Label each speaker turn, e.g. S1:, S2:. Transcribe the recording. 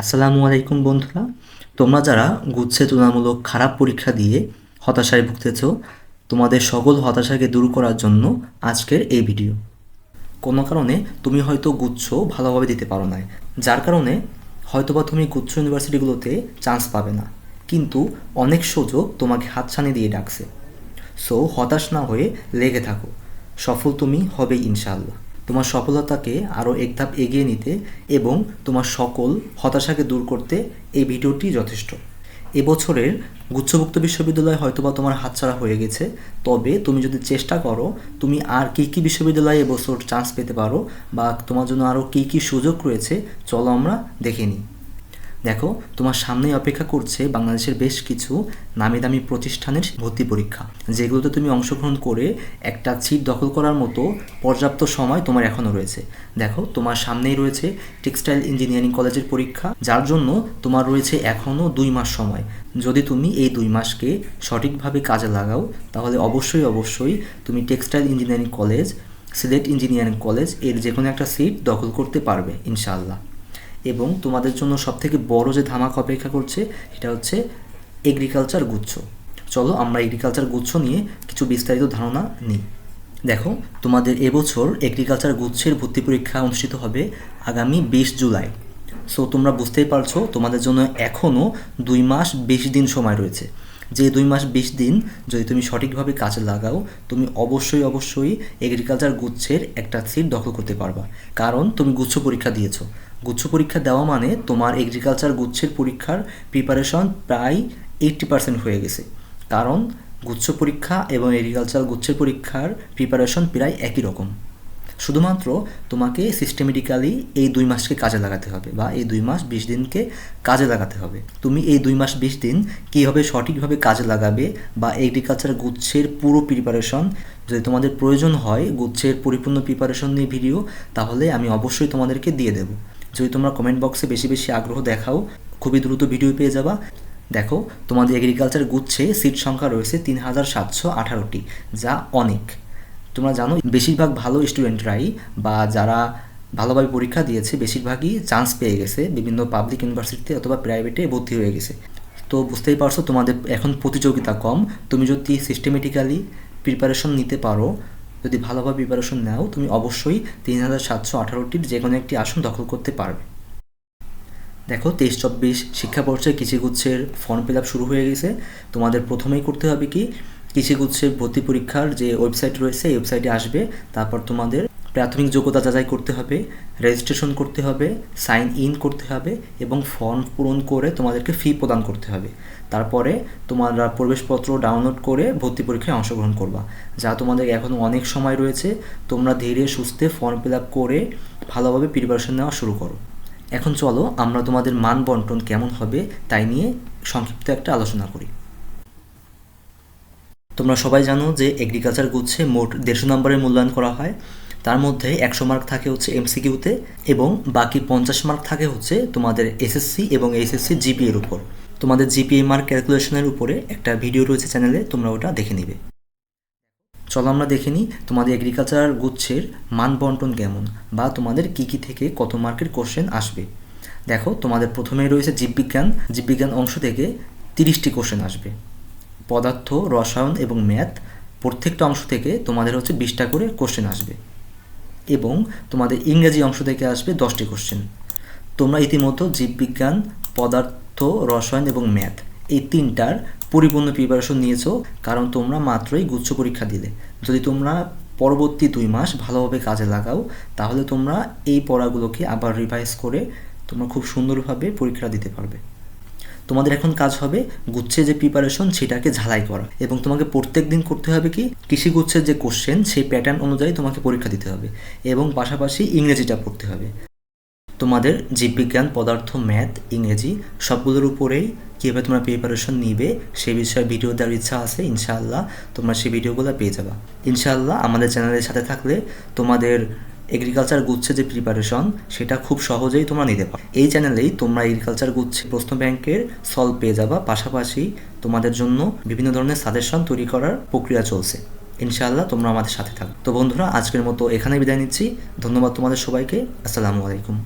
S1: আসসালামু আলাইকুম বন্ধুরা। তোমরা যারা গুচ্ছে তুলনামূলক খারাপ পরীক্ষা দিয়ে হতাশায় ভুগতেছ, তোমাদের সকল হতাশাকে দূর করার জন্য আজকের এই ভিডিও। কোনো কারণে তুমি হয়তো গুচ্ছ ভালোভাবে দিতে পারো না যার কারণে হয়তোবা তুমি গুচ্ছ ইউনিভার্সিটিগুলোতে চান্স পাবে না। কিন্তু অনেক সুযোগ তোমাকে হাতছানি দিয়ে ডাকছে। সো হতাশ না হয়ে লেগে থাকো। সফল তুমি হবেই ইনশাআল্লাহ। তোমার সফলতাকে আরও এক ধাপ এগিয়ে নিতে এবং তোমার সকল হতাশাকে দূর করতে এই ভিডিওটি যথেষ্ট। এবছরের গুচ্ছভুক্ত বিশ্ববিদ্যালয় হয়তোবা তোমার হাতছাড়া হয়ে গেছে, তবে তুমি যদি চেষ্টা করো, তুমি আর কী কী বিশ্ববিদ্যালয়ে এবছর চান্স পেতে পারো বা তোমার জন্য আরও কী কী সুযোগ রয়েছে, চলো আমরা দেখে নিই। দেখো, তোমার সামনেই অপেক্ষা করছে বাংলাদেশের বেশ কিছু নামি দামি প্রতিষ্ঠানের ভর্তি পরীক্ষা, যেগুলোতে তুমি অংশগ্রহণ করে একটা সিট দখল করার মতো পর্যাপ্ত সময় তোমার এখনও রয়েছে। দেখো, তোমার সামনেই রয়েছে টেক্সটাইল ইঞ্জিনিয়ারিং কলেজের পরীক্ষা, যার জন্য তোমার রয়েছে এখনও দুই মাস সময়। যদি তুমি এই দুই মাসকে সঠিকভাবে কাজে লাগাও, তাহলে অবশ্যই অবশ্যই তুমি textile engineering college, Sylhet engineering কলেজের যে কোনো একটা সিট দখল করতে পারবে, ইনশাআল্লাহ। এবং তোমাদের জন্য সবথেকে বড় যে ধামাক অপেক্ষা করছে, সেটা হচ্ছে এগ্রিকালচার গুচ্ছ। চলো আমরা এগ্রিকালচার গুচ্ছ নিয়ে কিছু বিস্তারিত ধারণা নিই। দেখো, তোমাদের এবছর এগ্রিকালচার গুচ্ছের ভর্তি পরীক্ষা অনুষ্ঠিত হবে আগামী বিশ জুলাই। সো তোমরা বুঝতেই পারছ, তোমাদের জন্য এখনও দুই মাস বিশ দিন সময় রয়েছে। যে দুই মাস বিশ দিন যদি তুমি সঠিকভাবে কাজে লাগাও, তুমি অবশ্যই অবশ্যই এগ্রিকালচার গুচ্ছের একটা সিট দখল করতে পারবা। কারণ তুমি গুচ্ছ পরীক্ষা দিয়েছ। গুচ্ছ পরীক্ষা দেওয়া মানে তোমার এগ্রিকালচার গুচ্ছের পরীক্ষার প্রিপারেশন প্রায় এইট্টি পার্সেন্ট হয়ে গেছে। কারণ গুচ্ছ পরীক্ষা এবং এগ্রিকালচার গুচ্ছের পরীক্ষার প্রিপারেশন প্রায় একই রকম। শুধুমাত্র তোমাকে সিস্টেমেটিক্যালি এই দুই মাসকে কাজে লাগাতে হবে বা এই দুই মাস বিশ দিনকে কাজে লাগাতে হবে। তুমি এই দুই মাস বিশ দিন কীভাবে সঠিকভাবে কাজে লাগাবে বা এগ্রিকালচার গুচ্ছের পুরো প্রিপারেশন যদি তোমাদের প্রয়োজন হয়, গুচ্ছের পরিপূর্ণ প্রিপারেশন নিয়ে ভিডিও তাহলে আমি অবশ্যই তোমাদেরকে দিয়ে দেবো। যদি তোমরা কমেন্ট বক্সে বেশি বেশি আগ্রহ দেখাও, খুবই দ্রুত ভিডিও পেয়ে যাবা। দেখো, তোমাদের এগ্রিকালচার গুচ্ছে সিট সংখ্যা রয়েছে তিন হাজার সাতশো আঠারোটি, যা অনেক। তোমরা জানো, বেশিরভাগ ভালো স্টুডেন্টরাই বা যারা ভালোভাবে পরীক্ষা দিয়েছে, বেশিরভাগই চান্স পেয়ে গেছে। বিভিন্ন পাবলিক ইউনিভার্সিটিতে অথবা প্রাইভেটে ভর্তি হয়ে গেছে। তো বুঝতেই পারছ, তোমাদের এখন প্রতিযোগিতা কম। তুমি যদি সিস্টেমেটিক্যালি প্রিপারেশন নিতে পারো, যদি ভালোভাবে প্রিপারেশন নাও, তুমি অবশ্যই তিন হাজার সাতশো আঠারোটির যে কোনো একটি আসন দখল করতে পারবে। দেখো, তেইশ চব্বিশ শিক্ষাবর্ষে কৃষিগুচ্ছের ফর্ম ফিল আপ শুরু হয়ে গেছে। তোমাদের প্রথমেই করতে হবে কি কৃষিগুচ্ছের ভর্তি পরীক্ষার যে ওয়েবসাইট রয়েছে, এই ওয়েবসাইটে আসবে। তারপর তোমাদের প্রাথমিক যোগ্যতা যাচাই করতে হবে রেজিস্ট্রেশন করতে হবে সাইন ইন করতে হবে এবং ফর্ম পূরণ করে তোমাদেরকে ফি প্রদান করতে হবে। তারপরে তোমরা প্রবেশপত্র ডাউনলোড করে ভর্তি পরীক্ষায় অংশগ্রহণ করবা। যা তোমাদের এখন অনেক সময় রয়েছে, তোমরা ধীরে সুস্থে ফর্ম ফিল আপ করে ভালোভাবে প্রিপারেশন নেওয়া শুরু করো। এখন চলো আমরা তোমাদের মান বন্টন কেমন হবে, তাই নিয়ে সংক্ষিপ্ত একটা আলোচনা করি। তোমরা সবাই জানো যে এগ্রিকালচার গুচ্ছে মোট দেড়শো নম্বরের মূল্যায়ন করা হয়। তার মধ্যে একশো মার্ক থাকে হচ্ছে এমসিকিউতে এবং বাকি পঞ্চাশ মার্ক থাকে হচ্ছে তোমাদের এসএসসি এবং এইচএসসি জিপিএর উপর। তোমাদের জিপিএ মার্ক ক্যালকুলেশনের উপরে একটা ভিডিও রয়েছে চ্যানেলে তোমরা ওটা দেখে নিবে। চলো আমরা দেখে নিই তোমাদের এগ্রিকালচার গুচ্ছের মান বন্টন কেমন বা তোমাদের কী কী থেকে কত মার্কের কোশ্চেন আসবে। দেখো তোমাদের প্রথমেই রয়েছে জীববিজ্ঞান। জীববিজ্ঞান অংশ থেকে তিরিশটি কোশ্চেন আসবে। পদার্থ, রসায়ন এবং ম্যাথ প্রত্যেকটা অংশ থেকে তোমাদের হচ্ছে বিশটা করে কোশ্চেন আসবে এবং তোমাদের ইংরেজি অংশ থেকে আসবে দশটি কোশ্চেন তোমরা ইতিমধ্যে জীববিজ্ঞান, পদার্থ, রসায়ন এবং ম্যাথ এই তিনটার পরিপূর্ণ প্রিপারেশন নিয়েছো, কারণ তোমরা মাত্রই গুচ্ছ পরীক্ষা দিলে। যদি তোমরা পরবর্তী দুই মাস ভালোভাবে কাজে লাগাও, তাহলে তোমরা এই পড়াগুলোকে আবার রিভাইজ করে তোমরা খুব সুন্দরভাবে পরীক্ষা দিতে পারবে। তোমাদের এখন কাজ হবে গুচ্ছে যে প্রিপারেশন সেটাকে ঝালাই করা এবং তোমাকে প্রত্যেক দিন করতে হবে কি কৃষি গুচ্ছের যে কোশ্চেন সেই প্যাটার্ন অনুযায়ী তোমাকে পরীক্ষা দিতে হবে এবং পাশাপাশি ইংরেজিটা পড়তে হবে। তোমাদের জীববিজ্ঞান, পদার্থ ম্যাথ ইংরেজি সবগুলোর উপরেই কীভাবে তোমরা প্রিপারেশন নিবে সেই বিষয়ে ভিডিও দেওয়ার ইচ্ছা আছে, ইনশাআল্লাহ তোমরা সেই ভিডিওগুলো পেয়ে যাবা। ইনশাআল্লাহ আমাদের চ্যানেলের সাথে থাকলে তোমাদের এগ্রিকালচার গুচ্ছে যে প্রিপারেশন সেটা খুব সহজেই তোমরা নিতে পারো। এই চ্যানেলেই তোমরা এগ্রিকালচার গুচ্ছে প্রশ্ন ব্যাংকের সলভ পেয়ে যাবা। পাশাপাশি তোমাদের জন্য বিভিন্ন ধরনের সাজেশন তৈরি করার প্রক্রিয়া চলছে। ইনশাআল্লাহ তোমরা আমাদের সাথে থাকো তো বন্ধুরা, আজকের মতো এখানে বিদায় নিচ্ছি। ধন্যবাদ তোমাদের সবাইকে। আসসালামু আলাইকুম।